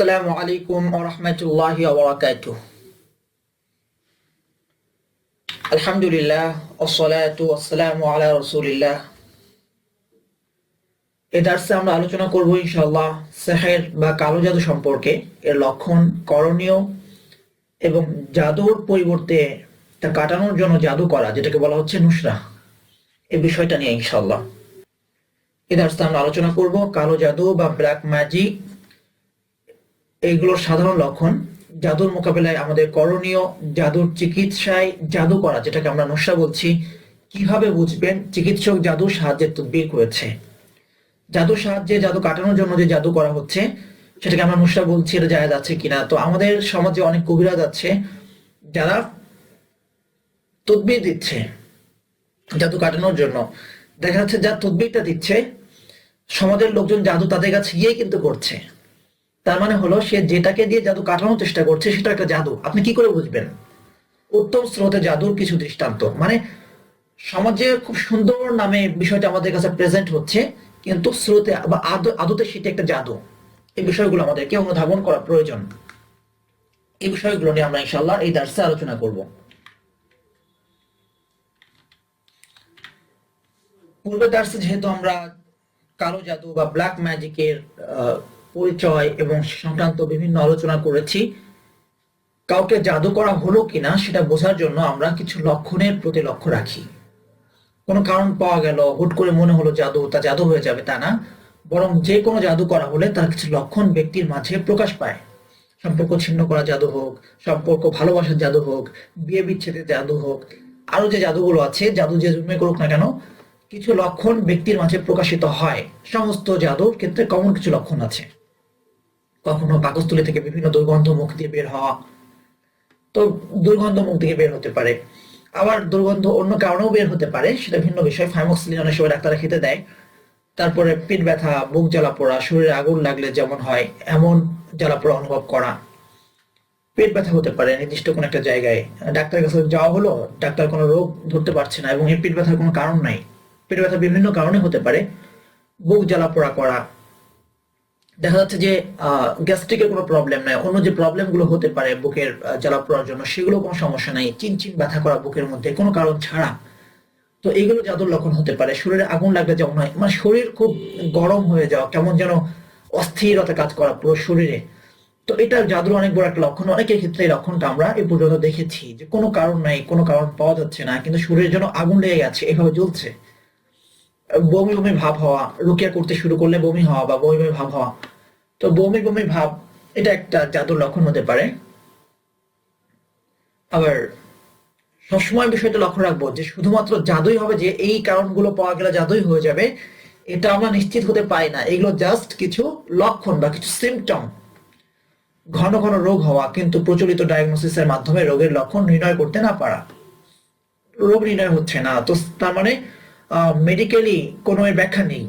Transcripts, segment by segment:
আসসালামু আলাইকুম ওরহমতুল্লাহ ওবরাকাতুহ আলহামদুলিল্লাহ ওসলাতু ওয়াসসালামু আলা রাসূলিল্লাহ। এ দার্সে আমরা আলোচনা করব ইনশাআল্লাহ সেহের বা কালো জাদু সম্পর্কে। এর লক্ষণ করণীয় এবং জাদুর পরিবর্তে তা কাটানোর জন্য জাদু করা, যেটাকে বলা হচ্ছে নুসরা। এই বিষয়টা নিয়ে ইনশাআল্লাহ। এ দার্সে আমরা আলোচনা করব কালো জাদু বা ব্ল্যাক ম্যাজিক এইগুলোর সাধারণ লক্ষণ জাদুর মোকাবেলায় আমাদের করণীয় জাদুর চিকিৎসায় জাদু করা, যেটাকে আমরা নস্যা বলছি, কীভাবে বুঝবেন চিকিৎসক জাদুর সাহায্যে তদবির করেছে। জাদুর সাহায্যে জাদু কাটানোর জন্য যে জাদু করা হচ্ছে, সেটাকে আমরা নুসরা বলছি, এটা জায়গা যাচ্ছে কিনা। তো আমাদের সমাজে অনেক কবিরাজ আছে, যারা তদবির দিচ্ছে জাদু কাটানোর জন্য। দেখা যাচ্ছে যা তদবিরটা দিচ্ছে, সমাজের লোকজন জাদু তাদের কাছে গিয়ে কিন্তু করছে। তার মানে হলো সে যেটাকে দিয়ে জাদু কাটানোর চেষ্টা করছে সেটা একটা জাদু। আপনি কি করে বুঝবেন? উত্তম স্রোতে জাদুর কিছু দৃষ্টান্ত। মানে সমাজে খুব সুন্দর নামে বিষয়টা আমাদের কাছে প্রেজেন্ট হচ্ছে, কিন্তু স্রোতে বা আদৌ, আদতে সেটা একটা জাদু। এই বিষয়গুলো আমাদেরকে অনুধাবন করা প্রয়োজন। এই বিষয়গুলো নিয়ে আমরা ইনশাল্লাহ এই দার্সে আলোচনা করব। পূর্বে দার্সে যেহেতু আমরা কালো জাদু বা ব্ল্যাক ম্যাজিকের পরিচয় এবং সংক্রান্ত বিভিন্ন আলোচনা করেছি। কাউকে জাদু করা হলো কিনা সেটা বোঝার জন্য আমরা কিছু লক্ষণের প্রতি লক্ষ্য রাখি। কোনো কারণ পাওয়া গেল, হুট করে মনে হলো জাদু, তা জাদু হয়ে যাবে, তা না। বরং যে কোনো জাদু করা হলে তার কিছু লক্ষণ ব্যক্তির মাঝে প্রকাশ পায়। সম্পর্ক ছিন্ন করা জাদু হোক, সম্পর্ক ভালোবাসার জাদু হোক, বিয়ে বিচ্ছেদের জাদু হোক আরও যে জাদুগুলো আছে, জাদু যে জন্মে করুক না কেন, কিছু লক্ষণ ব্যক্তির মাঝে প্রকাশিত হয়। সমস্ত জাদুর ক্ষেত্রে কমন কিছু লক্ষণ আছে। কখনো পাকস্থলী থেকে বিভিন্ন দুর্গন্ধ মুখ দিয়ে বের হওয়া। তো দুর্গন্ধ মুখ দিয়ে বের হতে পারে। আবার দুর্গন্ধ অন্য কারণেও বের হতে পারে, সেটা ভিন্ন বিষয়। ফাইমক্সিলিন অনেক সময় ডাক্তাররা খেতে দেয়। তারপরে পেট ব্যথা বুক জ্বালা পোড়া, শরীরে আগুন লাগলে যেমন হয়, এমন জ্বালা পোড়া অনুভব করা। পেট ব্যথা হতে পারে নির্দিষ্ট কোনো একটা জায়গায়। ডাক্তারের কাছে যাওয়া হলো, ডাক্তার কোনো রোগ ধরতে পারছে না এবং এই পেট ব্যথার কোনো কারণ নাই। পেট ব্যথা বিভিন্ন কারণে হতে পারে। বুক জ্বালা পোড়া করা দেখা যাচ্ছে যে গ্যাস্ট্রিকের কোনো প্রবলেম নাই, অন্য যে প্রবলেমগুলো হতে পারে বুকের জ্বালা পোড়ার জন্য, সেগুলো কোনো সমস্যা নাই। চিনচিন ব্যথা করা বুকের মধ্যে, কোনো কারণ ছাড়া। তো এগুলো জাদুর লক্ষণ হতে পারে। শরীরে আগুন লাগলে যেমন হয় মানে শরীর খুব গরম হয়ে যাওয়া, কেমন যেন অস্থিরতা কাজ করা পুরো শরীরে। তো এটা জাদুর অনেক বড় একটা লক্ষণ। অনেকের ক্ষেত্রে এই লক্ষণটা আমরা এই পর্যন্ত দেখেছি যে কোনো কারণ নাই, কোনো কারণ পাওয়া যাচ্ছে না, কিন্তু শরীরের জন্য আগুন লেগে গেছে, এভাবে জ্বলছে। বমি বমি ভাব হওয়া, রুকিয়া করতে শুরু করলে বমি হওয়া বা বমি বমি ভাব হওয়া তো বমি বমি ভাব, এটা একটা জাদুর লক্ষণ হতে পারে। আবার সবসময় বিষয়টা লক্ষ্য রাখব যে শুধুমাত্র জাদুই হবে যে এই কারণগুলো পাওয়া গেলে জাদুই হয়ে যাবে, এটা আমরা নিশ্চিত হতে পারি না। এগুলো জাস্ট কিছু লক্ষণ বা কিছু সিমটম ঘন ঘন রোগ হওয়া, কিন্তু প্রচলিত ডায়াগনোসিসের মাধ্যমে রোগের লক্ষণ নির্ণয় করতে না পারা। রোগ নির্ণয় হচ্ছে না। তো তার মানে মেডিকেলি কোনো ব্যাখ্যা নেই।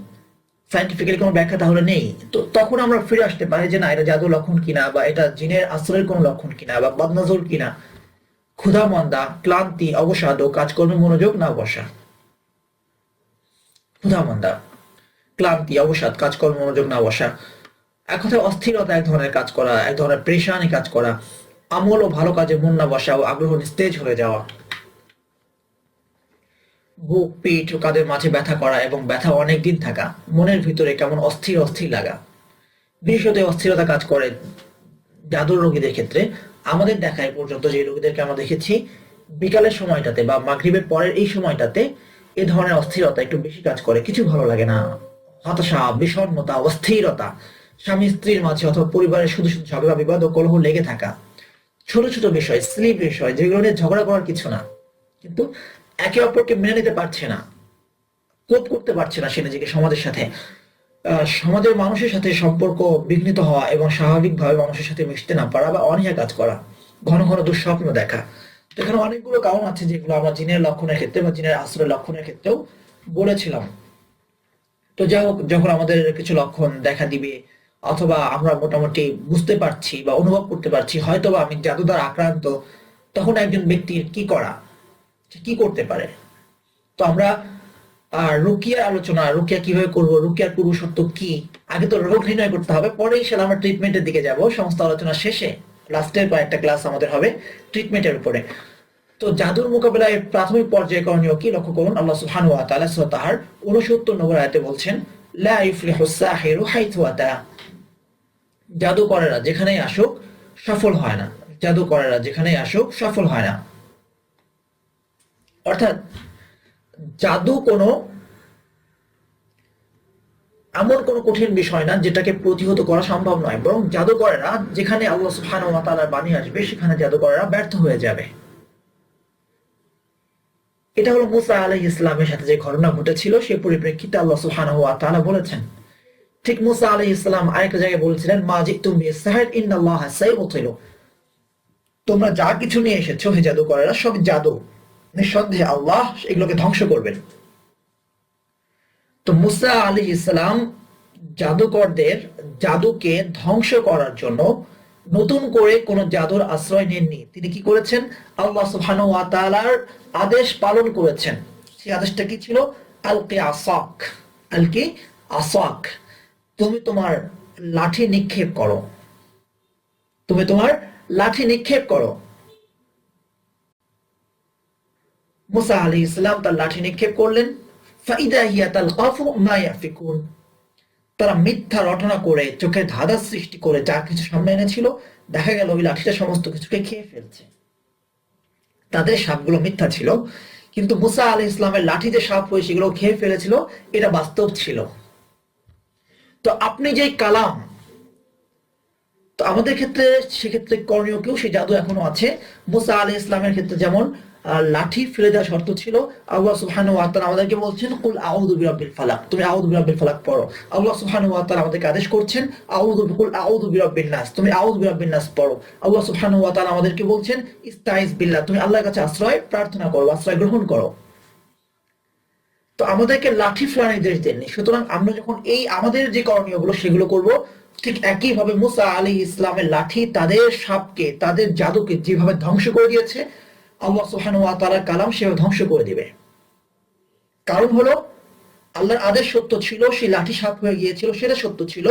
সাইন্টিফিক্যালি কোনো ব্যাখ্যা তাহলে নেই। তো তখন আমরা ফিরে আসতে পারি যে না, এটা জাদু লক্ষণ কিনা বা এটা জিনের আশ্রয়ের কোনো লক্ষণ কিনা বা বদনজর কিনা। ক্ষুধা, মন্দা, ক্লান্তি অবসাদ ও কাজকর্মে মনোযোগ না বসা। ক্ষুধা, মন্দা, ক্লান্তি, অবসাদ, কাজকর্ম মনোযোগ না বসা। এক কথায় অস্থিরতা এক ধরনের কাজ করা, এক ধরনের প্রেশানি কাজ করা। আমল ও ভালো কাজে মন না বসা ও আগ্রহ নিস্তেজ হয়ে যাওয়া। বুক, পিঠ ও কাঁধের মাঝে ব্যথা করা এবং ব্যথা অনেক দিন থাকা। মনের ভিতরে কেমন অস্থির অস্থির লাগা। বিশেষত অস্থিরতা কাজ করে জাদুর রোগীদের ক্ষেত্রে। আমাদের দেখায় পর্যন্ত যে রোগীদেরকে আমরা দেখেছি, বিকালের সময়টাতে বা মাগরিবের পরের এই সময়টাতে এ ধরনের অস্থিরতা একটু বেশি কাজ করে। কিছু ভালো লাগে না। হতাশা, বিষণ্ণতা, অস্থিরতা, স্বামী স্ত্রীর মাঝে অথবা পরিবারের শুধু শুধু ঝগড়া, বিবাদ ও কলহ লেগে থাকা। ছোট ছোট বিষয়, স্লিপ বিষয়, যেগুলো নিয়ে ঝগড়া করার কিছু না। কিন্তু একে অপরকে মেনে নিতে পারছে না, কোপ করতে পারছে না সে নিজেকে সমাজের সাথে। সমাজের মানুষের সাথে সম্পর্ক বিঘ্নিত হওয়া এবং স্বাভাবিকভাবে মানুষের সাথে মিশতে না পারা বা অনীহা কাজ করা, ঘন ঘন দুঃস্বপ্ন দেখা। এখানে অনেকগুলো কারণ আছে যেগুলো আমরা জিনের লক্ষণের ক্ষেত্রে বা জিনের আশ্রয় লক্ষণের ক্ষেত্রেও বলেছিলাম। তো যাই হোক, যখন আমাদের কিছু লক্ষণ দেখা দিবে অথবা আমরা মোটামুটি বুঝতে পারছি বা অনুভব করতে পারছি হয়তো বা আমি জাদু দ্বারা আক্রান্ত, তখন একজন ব্যক্তির কি করা? কি করতে পারে? তো আমরা রুকিয়ার আলোচনা, রুকিয়া কীভাবে করব, রুকিয়ার পুরুষত্ব কি? আগে তো রোগ নির্ণয় করতে হবে পরে ইনশাল্লাহ আমরা ট্রিটমেন্টের দিকে যাব। সমস্ত আলোচনা শেষে, লাস্টের কয়েকটা ক্লাস আমাদের হবে ট্রিটমেন্টের উপরে। তো জাদুর মোকাবেলায় প্রাথমিক পর্যায়ে করণীয় কি? লক্ষ্য করুন, আল্লাহ সুবহানাহু ওয়া তাআলা সূরা তাহার 69 নম্বর আয়াতে বলছেন আতা। জাদুকরেরা যেখানেই আসুক, সফল হয় না। জাদু জাদুকরেরা যেখানেই আসুক, সফল হয় না। অর্থাৎ জাদু কোনো এমন কোনো কঠিন বিষয় না যেটাকে প্রতিহত করা সম্ভব নয়। বরং জাদুকরেরা যেখানে আল্লাহ সুবহানাহু ওয়া তাআলার বাণী আসবে, সেখানে জাদুকরেরা ব্যর্থ হয়ে যাবে। এটা হলো মুসা আলাইহিস ইসলামের সাথে যে ঘটনা ঘটেছিল, সে পরিপ্রেক্ষিতে আল্লাহ সুবহানাহু ওয়া তাআলা বলেছেন, ঠিক মুসা আলাইহিস সালাম আরেকটা জায়গায় বলেছিলেন, মা জিতুম বিসাহির, ইন্নাল্লাহা তোমরা যা কিছু নিয়ে এসেছ হে জাদুকরেরা, সব জাদু। নিঃসন্দেহে আল্লাহ এগুলোকে ধ্বংস করবেন। তো মুসা আলী ইসলাম জাদুকরদের জাদুকে ধ্বংস করার জন্য নতুন করে কোন জাদুর আশ্রয় নেননি। তিনি কি করেছেন? আল্লাহ সুবহানাহু ওয়া তাআলার আদেশ পালন করেছেন। সেই আদেশটা কি ছিল? আলকে আসাক। আলকে আসাক। তুমি তোমার লাঠি নিক্ষেপ করো। তুমি তোমার লাঠি নিক্ষেপ করো। মুসা আলী ইসলাম তার লাঠি নিক্ষেপ করলেন। ফাইদা হিয়া তালকাফু মা ইয়াফিকুন। তারা মিথ্যা রটনা করে চোখে ধাঁধা সৃষ্টি করে যা কিছু সামনে এনেছিল, দেখা গেল ওই লাঠিটা সমস্ত কিছুকে খেয়ে ফেলছে। তাদের সাপগুলো মিথ্যা ছিল, কিন্তু মুসা আলী ইসলামের লাঠি যে সাপ হয়ে সেগুলো খেয়ে ফেলেছিল, এটা বাস্তব ছিল। তো আপনি যে কালাম, তো আমাদের ক্ষেত্রে, সেক্ষেত্রে করণীয় কেউ সেই জাদু এখনও আছে। মুসা আলী ইসলামের ক্ষেত্রে যেমন লাঠি ফেলে দেওয়ার শর্ত ছিল, আল্লাহ সুবহানাহু ওয়া তাআলা আমাদেরকে বলছেন, কুল আউযু বিরাব্বিল ফালাক। তুমি আউযু বিরাব্বিল ফালাক পড়ো। আল্লাহ সুবহানাহু ওয়া তাআলা আমাদেরকে আদেশ করছেন, আউযু কুল আউযু বিরাব্বিন নাস। তুমি আউযু বিরাব্বিন নাস পড়ো। আল্লাহ সুবহানাহু ওয়া তাআলা আমাদেরকে বলছেন ইস্তাইজ বিল্লাহ। তুমি আল্লাহর কাছে আশ্রয় প্রার্থনা করো, আশ্রয় গ্রহণ করো। তো আমাদেরকে লাঠি ফেলার নির্দেশ দেননি সুতরাং আমরা যখন এই আমাদের যে করণীয়গুলো সেগুলো করব, ঠিক একই ভাবে মুসা আলী ইসলামের লাঠি তাদের সাপকে, তাদের জাদুকে যেভাবে ধ্বংস করে দিয়েছে আল্লাহ সোহান ওয়া তালার কালাম সেভাবে ধ্বংস করে দিবে। কারণ হলো, আল্লাহর আদেশ সত্য ছিল, সেই লাঠি সাপ হয়ে গিয়েছিল, সেটা সত্য ছিল,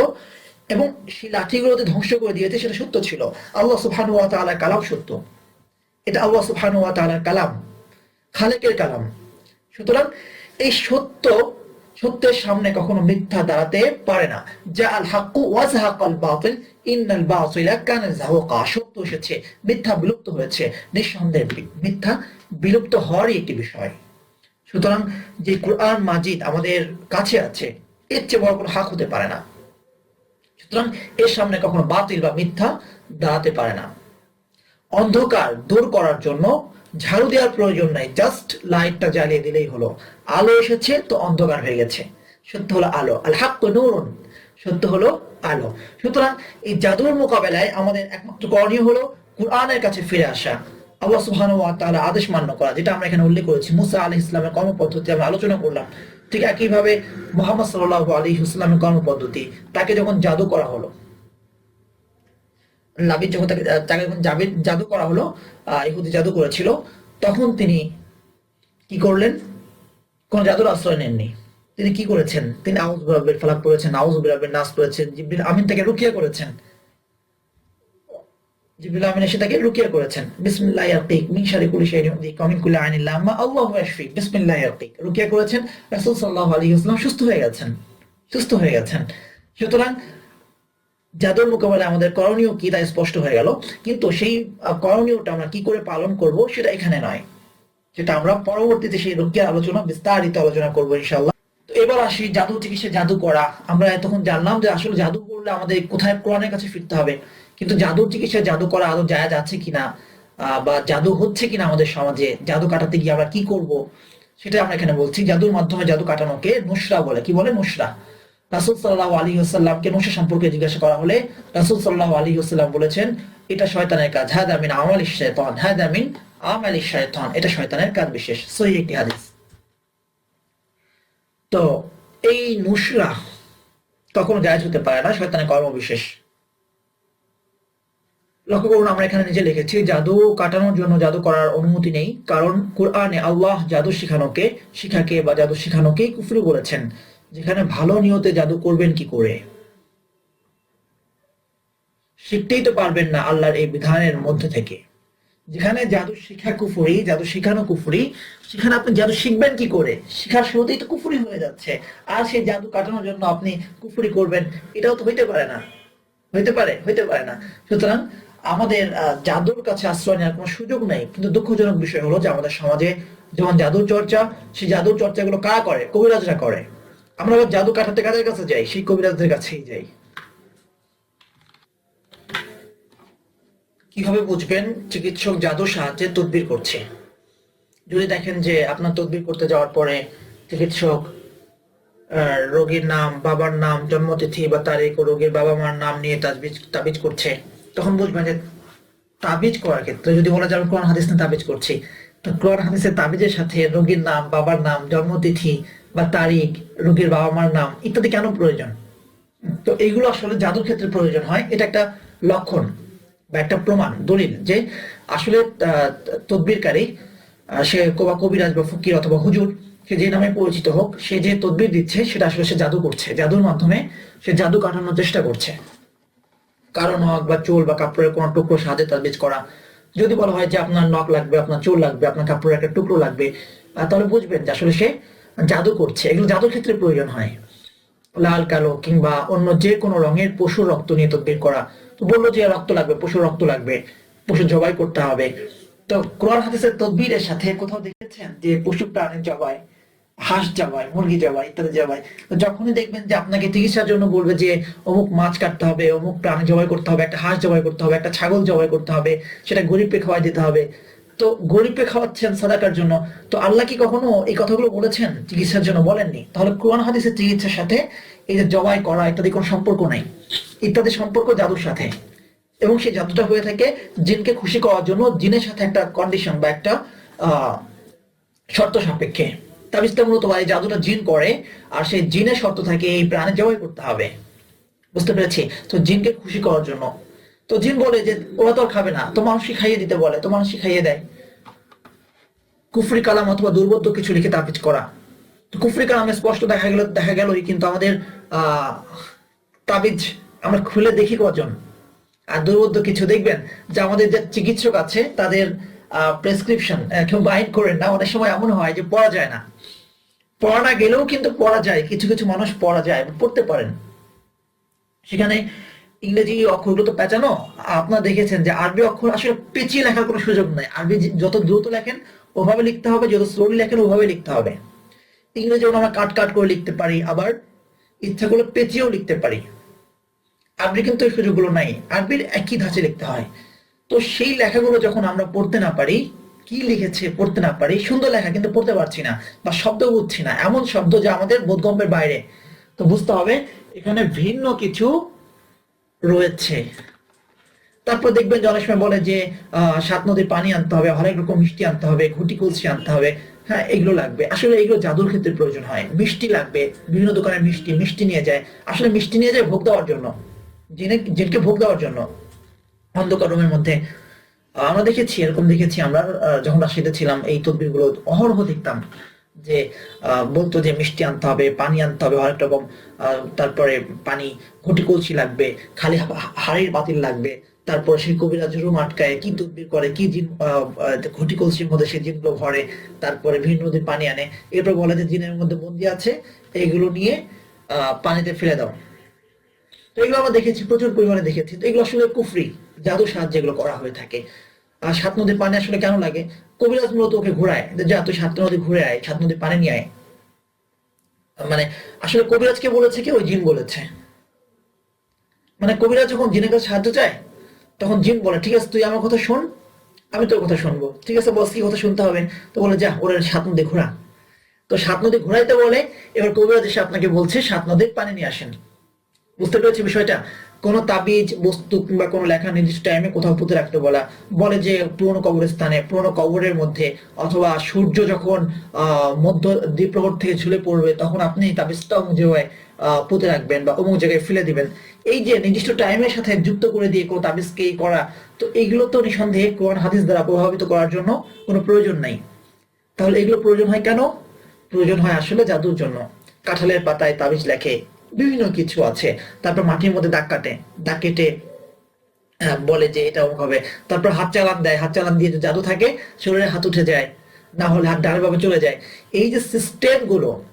এবং সেই লাঠিগুলোতে ধ্বংস করে দিয়েছে, সেটা সত্য ছিল। আল্লাহ সোহান ওয়া তালার কালাম সত্য। এটা আল্লাহ সুফান ওয়া তালার কালাম, খালেকের কালাম। সুতরাং এই সত্য সত্যের সামনে কখনো মিথ্যা দাঁড়াতে পারে না। যা আল হাক্কু ওয়াজহাকাল বাতিল, ইন্নাল কানা সত্য এসেছে, মিথ্যা বিলুপ্ত হয়েছে। নিঃসন্দেহে মিথ্যা বিলুপ্ত হওয়ারই একটি বিষয়। সুতরাং যে কোরআন মাজিদ আমাদের কাছে আছে, এর চেয়ে বড় কোনো হাক হতে পারে না। সুতরাং এর সামনে কখনো বাতিল বা মিথ্যা দাঁড়াতে পারে না। অন্ধকার দূর করার জন্য ঝাড়ু দেওয়ার প্রয়োজন নাই জাস্ট লাইটটা জ্বালিয়ে দিলেই হলো। আলো এসেছে, তো অন্ধকার হয়ে গেছে। সত্য হলো আলো। আল হাক্কু নূরুন। সত্য হলো আলো। সুতরাং এই জাদুর মোকাবেলায় আমাদের একমাত্র করণীয় হলো কোরআনের কাছে ফিরে আসা। আল্লাহ সুবহানাহু ওয়া তাআলা আদেশ মান্য করা, যেটা আমরা এখানে উল্লেখ করেছি। মুসা আলাইহিস ইসলামের কর্মপদ্ধতি আমরা আলোচনা করলাম। ঠিক একইভাবে মোহাম্মদ সাল্লাল্লাহু আলাইহি ইসলামের কর্মপদ্ধতি, তাকে যখন জাদু করা হলো লাবির যখন তাকে তাকে যখন জাবির জাদু করা হলো ইহুদি জাদু করেছিল, তখন তিনি কি করলেন? কোন জাদুর আশ্রয় নেননি। তিনি কি করেছেন? তিনি আউজ বিরাবের ফালাক করেছেন নাস করেছেন জিব্রিল আমিন তাকে রুকিয়া করেছেন। জিব্রিল আমিন এসে তাকে রুকিয়া করেছেন। বিসমিল্লাহ ইয়ারকিক মিন শারি কুলি বিসমিল্লাহ ইয়ারকিক রুকিয়া করেছেন। রাসূল সাল্লাল্লাহু আলাইহি ওয়াসাল্লাম সুস্থ হয়ে গেছেন, সুস্থ হয়ে গেছেন। সুতরাং জাদুর মোকাবেলায় আমাদের করণীয় কি তা স্পষ্ট হয়ে গেল। কিন্তু সেই করণীয়টা আমরা কি করে পালন করব সেটা এখানে নয়। সেটা আমরা পরবর্তীতে সেই রোগের আলোচনা, বিস্তারিত আলোচনা করব ইনশাল্লাহ তো এবার আসি জাদু চিকিৎসা, জাদু করা। আমরা এতক্ষণ জানলাম যে আসলে জাদু করলে আমাদের কোথায় কোরআনের কাছে ফিরতে হবে। কিন্তু জাদুর চিকিৎসা, জাদু করা আদৌ জায়া যাচ্ছে কিনা বা জাদু হচ্ছে কিনা আমাদের সমাজে, জাদু কাটাতে গিয়ে আমরা কি করব সেটা আমরা এখানে বলছি। জাদুর মাধ্যমে জাদু কাটানোকে নুসরা বলে। কি বলে? নুসরা। রাসুল সাল্লাহ আলী আসাল্লামকে নুসরা সম্পর্কে জিজ্ঞাসা করা হলে রাসুল সাল্লাহ আলী আসাল্লাম বলেছেন, এটা শয়তানের কাজ। হ্যাঁ আমিন আমাল শয়তান হ্যাঁ আমিন আমাল শয়তান এটা শয়তানের কাজ বিশেষ। সহি একটি হাদিস। তো এই নুসরা কখনো জায়জ হতে পারে না, শয়তানের কর্ম বিশেষ। লক্ষ্য করুন, আমরা এখানে নিজে লিখেছি, জাদু কাটানোর জন্য জাদু করার অনুমতি নেই, কারণ কোরআনে আল্লাহ জাদু শিখানোকে, শিখাকে বা জাদু শিখানোকেই কুফরি বলেছেন। যেখানে ভালো নিয়তে জাদু করবেন কি করে? শিখতেই তো পারবেন না আল্লাহর এই বিধানের মধ্যে থেকে। যেখানে জাদু শিখা কুফুরি, জাদু শিখানো কুফুরি, সেখানে আপনি জাদু শিখবেন কি করে? শিখার শুরুতেই তো কুফুরি হয়ে যাচ্ছে। আর সেই জাদু কাটানোর জন্য আপনি কুফুরি করবেন, এটাও তো হইতে পারে না। হইতে পারে হইতে পারে না। সুতরাং আমাদের জাদুর কাছে আশ্রয় নেওয়ার কোনো সুযোগ নেই। কিন্তু দুঃখজনক বিষয় হলো যে আমাদের সমাজে যেমন জাদুর চর্চা, সেই জাদুর চর্চাগুলো কারা করে? কবিরাজরা করে। আমরা জাদু কাটাতে কাদের কাছে যাই? সেই কবিরাজদের কাছেই যাই। কীভাবে বুঝবেন চিকিৎসক জাদুর সাহায্যে তদবির করছে? যদি দেখেন যে আপনার তদবির করতে যাওয়ার পরে চিকিৎসক রোগীর নাম, বাবার নাম, জন্মতিথি বা তারিখ ও রোগীর বাবা মার নাম নিয়ে তাবিজ তাবিজ করছে, তখন বুঝবেন যে তাবিজ করার ক্ষেত্রে যদি বলা যায় আমি কোরআন, হাদিস নিয়ে তাবিজ করছি, তো কোরআন, হাদিসের তাবিজের সাথে রোগীর নাম, বাবার নাম, জন্মতিথি বা তারিখ, রোগীর বাবা মার নাম ইত্যাদি কেন প্রয়োজন? তো এইগুলো আসলে জাদুর ক্ষেত্রে প্রয়োজন হয়। এটা একটা লক্ষণ বা একটা প্রমাণ, দলিল যে আসলে তদবিরকারী সে কবা কবিরাজ বা ফকির অথবা হুজুর, সে যে নামে পরিচিত হোক, সে যে তদবির দিচ্ছে, সেটা আসলে সে জাদু করছে। জাদুর মাধ্যমে সে জাদু কাটানোর চেষ্টা করছে। কারও নখ বা চুল বা কাপড়ের কোনো টুকরো সাথে তাবিজ করা। যদি বলা হয় যে আপনার নখ লাগবে, আপনার চুল লাগবে, আপনার কাপড়ের একটা টুকরো লাগবে তাহলে বুঝবেন যে আসলে সে জাদু করছে। এগুলো জাদুর ক্ষেত্রে প্রয়োজন হয়। লাল, কালো কিংবা অন্য যে কোনো রঙের পশুর রক্ত নিয়ে তদবির করা। তো বলল যে, রক্ত লাগবে, পশুর রক্ত লাগবে পশু জবাই করতে হবে। তো কোরআন হাদিসের তদবিরের সাথে কোথাও দেখেছেন যে, পশু প্রাণীর জবাই, হাঁস জবাই, মুরগি জবাই, ইত্যাদি জবাই? যখনই দেখবেন যে আপনাকে চিকিৎসার জন্য বলবে যে, অমুক মাছ কাটতে হবে, অমুক প্রাণী জবাই করতে হবে, একটা হাঁস জবাই করতে হবে, একটা ছাগল জবাই করতে হবে, সেটা গরিবকে খাওয়াই দিতে হবে। তো গরিবকে খাওয়াচ্ছেন সাদাকার জন্য, তো আল্লাহ কি কখনো এই কথাগুলো বলেছেন, চিকিৎসার জন্য বলেননি? তাহলে কোরআন হাদিসের চিকিৎসার সাথে এই যে জবাই করা, ইত্যাদি কোনো সম্পর্ক নাই। ইত্যাদি সম্পর্ক জাদুর সাথে। এবং সেই জাদুটা হয়ে থাকে জিনকে খুশি করার জন্য, জিনের সাথে একটা কন্ডিশন বা একটা শর্ত সাপেক্ষে। তাবিজটা মূলত এই জাদুটা জিন করে, আর সেই জিনের শর্ত থাকে এই প্রাণে জবাই করতে হবে। বুঝতে পেরেছি? তো জিনকে খুশি করার জন্য। তো জিন বলে যে, ওরা তো খাবে না। তো মানুষই খাইয়ে দিতে বলে, তো মানুষই খাইয়ে দেয়। কুফরি কালাম অথবা দুর্বোধ্য কিছু লিখে তাবিজ করা। কুফরি কালামে স্পষ্ট দেখা গেল, দেখা গেলই কিন্তু আমাদের তাবিজ আমরা খুলে দেখি কজন। আর দুর্বোধ্য কিছু দেখবেন যে আমাদের যে চিকিৎসক আছে, তাদের প্রেসক্রিপশন কেউ করেন না, অনেক সময় এমন হয় যে পড়া যায় না। পড়া না গেলেও কিন্তু পড়া যায়, কিছু কিছু মানুষ পড়া যায় পড়তে পারেন। সেখানে ইংরেজি অক্ষরগুলো তো পেঁচানো, আপনারা দেখেছেন যে আরবি অক্ষর আসলে পেঁচিয়ে লেখার কোনো সুযোগ নাই। আরবি যত দ্রুত লেখেন ওভাবে লিখতে হবে, যত স্লোলি লেখেন ওভাবে লিখতে হবে। ইংরেজি যেমন আমরা কাট কাট করে লিখতে পারি, আবার ইচ্ছা করলে পেঁচিয়েও লিখতে পারি। আরবি কিন্তু এই সুযোগগুলো নাই। আরবির একই ধাঁচে লিখতে হয়। তো সেই লেখাগুলো যখন আমরা পড়তে না পারি, কি লিখেছে পড়তে না পারি, সুন্দর লেখা কিন্তু পড়তে পারছি না বা শব্দ বুঝছি না, এমন শব্দ যা আমাদের বোধগম্যের বাইরে। তো বুঝতে হবে, এখানে ভিন্ন কিছু রয়েছে। তারপর দেখবেন যে অনেক সময় বলে যে সাত নদীর পানি আনতে হবে হরেক রকম মিষ্টি আনতে হবে, ঘুটি কলসি আনতে হবে। হ্যাঁ এগুলো লাগবে। আসলে এগুলো জাদুর ক্ষেত্রে প্রয়োজন হয়। মিষ্টি লাগবে, বিভিন্ন দোকানে মিষ্টি মিষ্টি নিয়ে যায়। আসলে মিষ্টি নিয়ে যায় ভোগ দেওয়ার জন্য। জিনে জিনকে ভোগ দেওয়ার জন্য। অন্ধকার রুমের মধ্যে আমরা দেখেছি, এরকম দেখেছি, আমরা যখন রাশিতে ছিলাম, এই তদবিরগুলো অহরহ দেখতাম যে বলতো যে মিষ্টি আনতে হবে, পানি আনতে হবে, হরেক রকম তারপরে পানি, ঘটি কলসি লাগবে, খালি হাড়ির বাতিল লাগবে। তারপর সেই কবিরাজ রুম আটকায়, কি তদবির করে, কি জিন ঘটি কলসির মধ্যে সেই জিনগুলো ভরে, তারপরে ভিন্ন নদীর পানি আনে। এরপর বলে যে জিনের মধ্যে বন্দি আছে, এগুলো নিয়ে পানিতে ফেলে দাও। তো এগুলো আমরা দেখেছি, প্রচুর পরিমাণে দেখেছি। তো এগুলো আসলে কুফরি, জাদুর সাহায্যে এগুলো করা হয়ে থাকে। আর সাত নদীর পানি আসলে কেন লাগে? কবিরাজ মূলত ওকে ঘুরায়। যা, তুই সাত নদী ঘুরে আয়, সাত নদীর পানি নিয়ে আয়। মানে আসলে কবিরাজকে বলেছে কি, ওই জিন বলেছে। মানে কবিরাজ যখন জিনের কাছে সাহায্য চায় তখন জিন বলে, ঠিক আছে, তুই আমার কথা শোন, আমি তোর কথা শুনব। ঠিক আছে, বস, কি কথা শুনতে হবে? তো বলে, যা, ওরা সাত নদী ঘোরা তো সাত নদী ঘোরাইতে বলে, এবার কবিরাজ এসে আপনাকে বলছে, সাত নদীর পানি নিয়ে আসেন। বুঝতে পেরেছি বিষয়টা? কোনো তাবিজ, বস্তু কিংবা কোনো লেখা নির্দিষ্ট টাইমে কোথাও পুঁতে রাখতে বলা। বলে যে পুরনো কবরস্থানে পুরনো কবরের মধ্যে, অথবা সূর্য যখন মধ্য দ্বীপ্রহর থেকে ঝুলে পড়বে, তখন আপনি তাবিজটা অমুক জায়গায় পুঁতে রাখবেন বা অমুক জায়গায় ফেলে দিবেন। এই যে নির্দিষ্ট টাইমের সাথে যুক্ত করে দিয়ে কোনো তাবিজকে করা, তো এইগুলো তো নিঃসন্দেহে কোরআন, হাদিস দ্বারা প্রভাবিত করার জন্য কোনো প্রয়োজন নাই। তাহলে এগুলো প্রয়োজন হয় কেন? প্রয়োজন হয় আসলে জাদুর জন্য। কাঁঠালের পাতায় তাবিজ লেখে। বিভিন্ন কিছু আছে। তারপর মাটির মধ্যে দাগ কাটে। দাগ কেটে আহ, বলে যে এটা হবে। তারপর হাত চালান দেয়। হাত চালান দিয়ে জাদু থাকে শরীরে হাত উঠে যায়। না হলে হাত ডালভাবে চলে যায়। এই যে সিস্টেমগুলো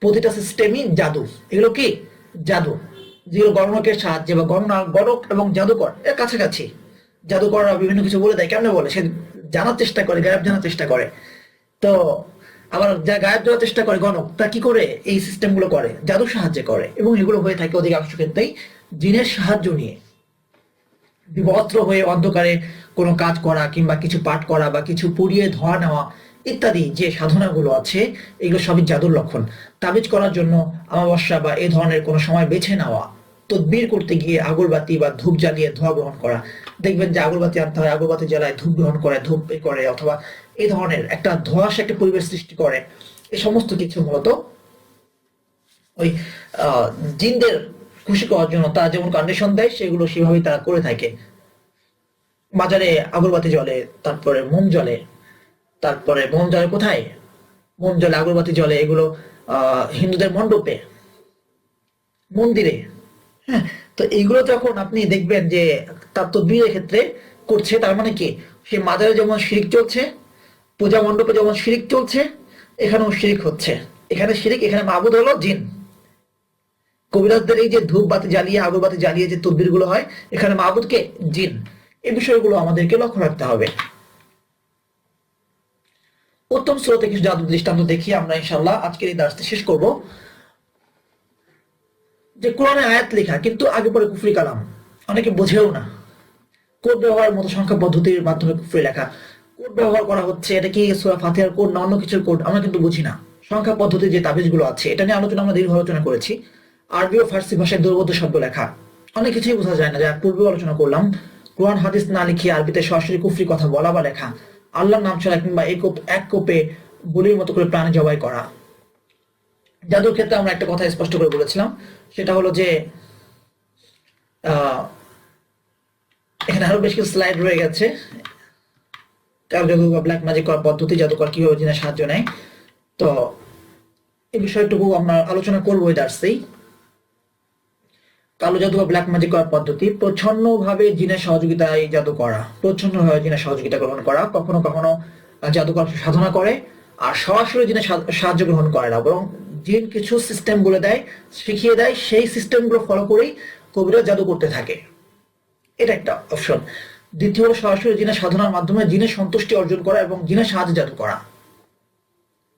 প্রতিটা সিস্টেমই জাদু। এগুলো কি? জাদু। যেগুলো গণকের সাহায্যে বা গণনা গণক এবং জাদুকর এর কাছাকাছি। জাদুকররা বিভিন্ন কিছু বলে দেয়। কেমনে বলে? সে জানার চেষ্টা করে গায়েব জানার চেষ্টা করে। তো আবার যা গায়েব দেওয়ার চেষ্টা করে গণক, তা কি করে এই সিস্টেমগুলো করে? জাদুর সাহায্যে করে। এবং এগুলো হয়ে থাকে অধিকাংশ ক্ষেত্রেই জিনের সাহায্য নিয়ে। বিবস্ত্র হয়ে অন্ধকারে কোনো কাজ করা কিংবা কিছু পাঠ করা বা কিছু পুড়িয়ে ধোয়া নেওয়া ইত্যাদি যে সাধনাগুলো আছে, এগুলো সবই জাদুর লক্ষণ। তাবিজ করার জন্য অমাবস্যা বা এই ধরনের কোনো সময় বেছে নেওয়া, তদবির করতে গিয়ে আগরবাতি বা ধূপ জ্বালিয়ে ধোয়া গ্রহণ করা। দেখবেন যে আগরবাতি আনতে হয়, আগরবাতি জ্বালায় ধূপ গ্রহণ করে, ধূপ করে অথবা এই ধরনের একটা ধোঁয়াশ একটা পরিবেশ সৃষ্টি করে। এই সমস্ত কিছু মূলত ওই জিনদের খুশি করার জন্য তারা যেমন কন্ডিশন দেয়, সেগুলো সেভাবেই তারা করে থাকে। বাজারে আগরবাতি জলে তারপরে মোম জ্বলে, তারপরে মোম জলে কোথায়? মোম জলে আগরবাতি জলে এগুলো হিন্দুদের মণ্ডপে, মন্দিরে। হ্যাঁ তো এইগুলো যখন আপনি দেখবেন যে তার তদবিরের ক্ষেত্রে করছে, তার মানে কি? সে মাজারে যেমন শিরিক চলছে পূজা মণ্ডপে যেমন শিরিক চলছে, এখানেও শিরিক হচ্ছে। এখানে শিরিক, এখানে মাবুদ হলো জিন। কবিরাজদের এই যে ধূপ বাতি জ্বালিয়ে আগরবাতি জ্বালিয়ে যে তদবিরগুলো হয়, এখানে মাহবুদকে জিন। এই বিষয়গুলো আমাদেরকে লক্ষ্য রাখতে হবে। উত্তম স্রোতে কিছু জাদু দৃষ্টান্ত দেখি আমরা ইনশাল্লাহ আজকের এই দাসটি শেষ করব। যে কোরআনে আয়াত লেখা, কিন্তু আগে পরে কুফরি কালাম। অনেকে বোঝেও না। কোড ব্যবহারের মতো সংখ্যা পদ্ধতির মাধ্যমে কুফরি লেখা। কোড ব্যবহার করা হচ্ছে, এটা কি সুরা ফাতিহার কোড না অন্য কিছুর কোড? আমরা কিন্তু বুঝি না। সংখ্যা পদ্ধতির যে তাবিজগুলো আছে, এটা নিয়ে আলোচনা আমরা দীর্ঘ আলোচনা করেছি। আরবি ও ফার্সি ভাষায় দুর্বোধ্য শব্দ লেখা। অনেক কিছুই বোঝা যায় না। যা পূর্বে আলোচনা করলাম। কোরআন, হাদিস না লিখে আরবিতে সরাসরি কুফরি কথা বলা বা লেখা, আল্লাহর নাম ছাড়া কিংবা এক কোপ- এক কোপে বলির মতো করে প্রাণী জবাই করা। জাদুর ক্ষেত্রে আমরা একটা কথা স্পষ্ট করে বলেছিলাম, সেটা হলো যে এখানে আরও বেশ কিছু স্লাইড রয়ে গেছে। বা ব্ল্যাক ম্যাজিক করার পদ্ধতি, জাদুকর কীভাবে সাহায্য নেয়? তো এই বিষয়টুকু আমরা আলোচনা করব দার্সেই। কালো জাদু বা ব্ল্যাক ম্যাজিক করার পদ্ধতি প্রচ্ছন্ন ভাবে জিনের সহযোগিতায় জাদু করা প্রচ্ছন্ন ভাবে সহযোগিতা গ্রহণ করা, কখনো কখনো জাদুকর সাধনা করে, আর সরাসরি জিনের সাহায্য গ্রহণ করে না, বরং জিন কিছু সিস্টেম বলে দেয়, শিখিয়ে দেয়, সেই সিস্টেমগুলো ফলো করেই কবিরা জাদু করতে থাকে। এটা একটা অপশন দ্বিতীয় হলো সরাসরি জিনের সাধনার মাধ্যমে জিনের সন্তুষ্টি অর্জন করা এবং জিনের সাহায্য জাদু করা।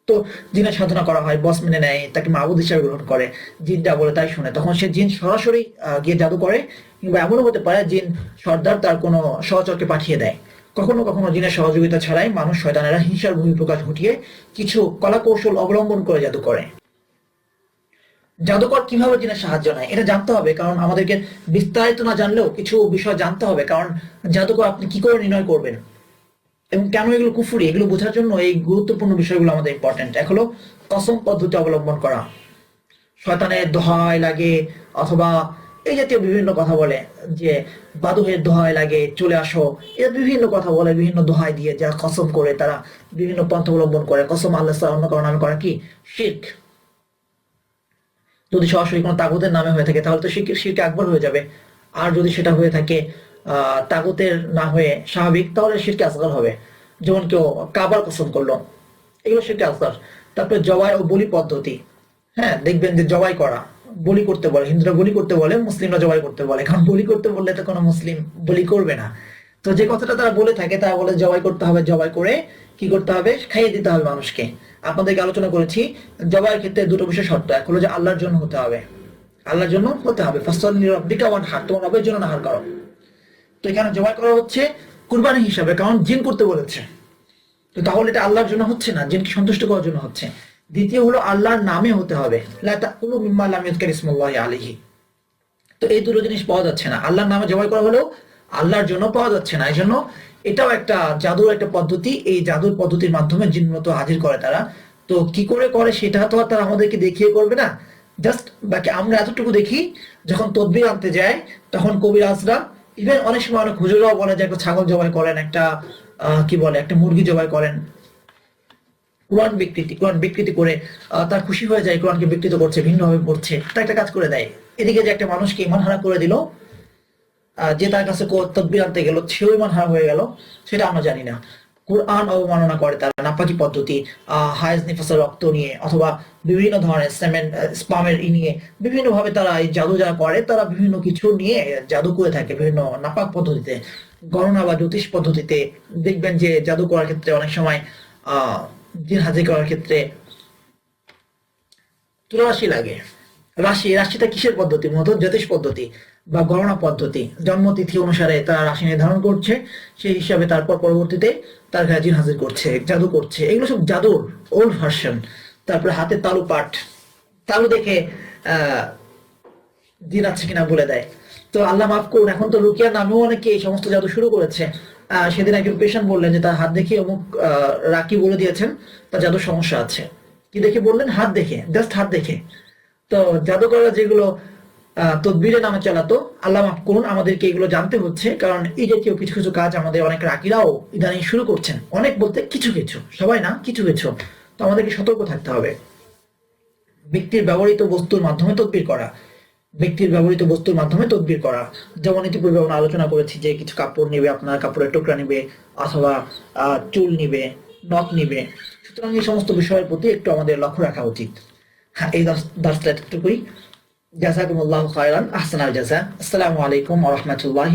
তো জিনের সাধনা করা হয় বস মেনে নেয়, তাকে মাবুদ হিসাবে গ্রহণ করে জিন যা বলে তাই শুনে। তখন সে জিন সরাসরি গিয়ে জাদু করে কিংবা এমনও হতে পারে জিন সর্দার তার কোনো সহচরকে পাঠিয়ে দেয়। কখনো কখনো জিনের সহযোগিতা ছাড়াই মানুষ শয়তানেরা হিংসার ভূমি প্রকাশ ঘটিয়ে কিছু কলা কৌশল অবলম্বন করে জাদু করে। জাদুকর কীভাবে জিনের সাহায্য নেয়, এটা জানতে হবে, কারণ আমাদেরকে বিস্তারিত না জানলেও কিছু বিষয় জানতে হবে, কারণ জাদুকর আপনি কি করে নির্ণয় করবেন? এবং কেন এগুলো কুফুরি? এগুলো বোঝার জন্য এই গুরুত্বপূর্ণ বিষয়গুলো আমাদের ইম্পর্টেন্ট এক হলো কসম পদ্ধতি অবলম্বন করা। শয়তানের দোহাই লাগে, অথবা এই জাতীয় বিভিন্ন কথা বলে, যে বাদুহের দোহাই লাগে, চলে আসো, এরা বিভিন্ন কথা বলে, বিভিন্ন দোহাই দিয়ে, যারা কসম করে, তারা বিভিন্ন পন্থা অবলম্বন করে। কসম আল্লাহ অন্য কারও নামে করা কি? শির্ক। যদি সরাসরি কোনো তাগুতের নামে হয়ে থাকে, তাহলে তো শিরকে আকবর হয়ে যাবে। আর যদি সেটা হয়ে থাকে তাগুতের না হয়ে স্বাভাবিক, তাহলে শিরকে আসগার হবে। যেমন কেউ কাবার কসম করল, এগুলো শিরকে আসগার। তারপরে জবাই ও বলি পদ্ধতি। হ্যাঁ দেখবেন যে জবাই করা, বলি করতে বলে, হিন্দুরা বলি করতে বলে, মুসলিমরা জবাই করতে বলে। কারণ বলি করতে বললে তো কোনো মুসলিম বলি করবে না। তো যে কথাটা তারা বলে থাকে, তারা বলে জবাই করতে হবে, জবাই করে কি করতে হবে? খাইয়ে দিতে হবে মানুষকে। আপনাদেরকে আলোচনা করেছি জবাইয়ের ক্ষেত্রে দুটো বিষয় শর্ত। এক হলো যে আল্লাহর জন্য হতে হবে। আল্লাহর জন্য হতে হবে। ফার্স্ট রব্বিকা ওয়ান হার তোমার রবের জন্য নাহার করো। তো এখানে জবাই করা হচ্ছে কুরবানি হিসাবে, কারণ জিন করতে বলেছে। তো তাহলে এটা আল্লাহর জন্য হচ্ছে না, জিনকে সন্তুষ্ট করার জন্য হচ্ছে। দ্বিতীয় হলো আল্লাহর নামে হতে হবে। তাকুলু মিম্মা ইউযকার ইসমুল্লাহি তো এই দুটো জিনিস পাওয়া যাচ্ছে না। আল্লাহর নামে জবাই করা হলেও আল্লাহর জন্য পাওয়া যাচ্ছে না। এই জন্য এটাও একটা জাদুর একটা পদ্ধতি। এই জাদুর পদ্ধতির মাধ্যমে জিনমত হাজির করে তারা। তো কি করে করে সেটা তো আর তারা আমাদেরকে দেখিয়ে করবে না। জাস্ট বাকি আমরা এতটুকু দেখি, যখন তদবির আনতে যায়, তখন কবিরাজরা ইভেন অনেক সময় অনেক হুজুরাও বলে যে একটা ছাগল জবাই করেন, একটা কি বলে, একটা মুরগি জবাই করেন। কোরআন বিকৃতি কোরআন বিকৃতি করে তার খুশি হয়ে যায়, কোরআনকে বিকৃত করছে, ভিন্নভাবে পড়ছে তা একটা কাজ করে দেয়। এদিকে যে একটা মানুষকে ইমান হারা করে দিল যে তার কাছে তদবির আনতে গেল সেও ইমান হারা হয়ে গেল, সেটা আমরা জানি না। কোরআন অবমাননা করে তারা নাপাকি পদ্ধতি হায়েজ নিফাসের রক্ত নিয়ে, অথবা বিভিন্ন ধরনের সেমেন স্পামের ই নিয়ে বিভিন্ন ভাবে তারা এই জাদু যারা করে, তারা বিভিন্ন কিছু নিয়ে জাদু করে থাকে বিভিন্ন নাপাক পদ্ধতিতে। গণনা বা জ্যোতিষ পদ্ধতিতে দেখবেন যে জাদু করার ক্ষেত্রে অনেক সময়, আহ দিন হাজির করার ক্ষেত্রে তুলা রাশি লাগে। রাশি, রাশিটা কিসের পদ্ধতি? মূলত জ্যোতিষ পদ্ধতি। বা গণনা পদ্ধতি, জন্মতিথি অনুসারে তারা রাশি নির্ধারণ করছে, সেই হিসাবে তারপর পরবর্তীতে তার গায়ে জিন হাজির করছে, জাদু করছে। এগুলো সব জাদুর ওল্ড ভার্সন তারপরে হাতে তালু পাট তালু দেখে দিন আছে কিনা বলে দেয়। তো আল্লাহ মাফ করুন, এখন তো রুকিয়া নামেও অনেকে এই সমস্ত জাদু শুরু করেছে। সেদিন একজন পেশেন্ট বললেন যে তার হাত দেখে অমুক রাকি বলে দিয়েছেন, তার জাদুর সমস্যা আছে। কি দেখে বললেন? হাত দেখে জাস্ট হাত দেখে। তো জাদুকররা যেগুলো তদবিরের নামে চালাতো। আল্লাহ মাফ করুন, আমাদেরকে এগুলো জানতে হচ্ছে, কারণ এই জাতীয় কিছু কিছু কাজ আমাদের অনেক রাকিরাও ইদানিং শুরু করছেন। অনেক বলতে কিছু কিছু, সবাই না, কিছু কিছু। তো আমাদেরকে সতর্ক থাকতে হবে। ব্যক্তির ব্যবহৃত বস্তুর মাধ্যমে তদবির করা। ব্যক্তির ব্যবহৃত বস্তুর মাধ্যমে তদবির করা। যেমন ইতিপূর্বে আমরা আলোচনা করেছি যে কিছু কাপড় নিবে, আপনার কাপড়ের টুকরা নিবে, অথবা চুল নিবে, নখ নিবে। সুতরাং এই সমস্ত বিষয়ের প্রতি একটু আমাদের লক্ষ্য রাখা উচিত। হ্যাঁ এই দাসটা এতটুকুই جزاكم الله خيرا. أحسن الجزاء. السلام عليكم ورحمة الله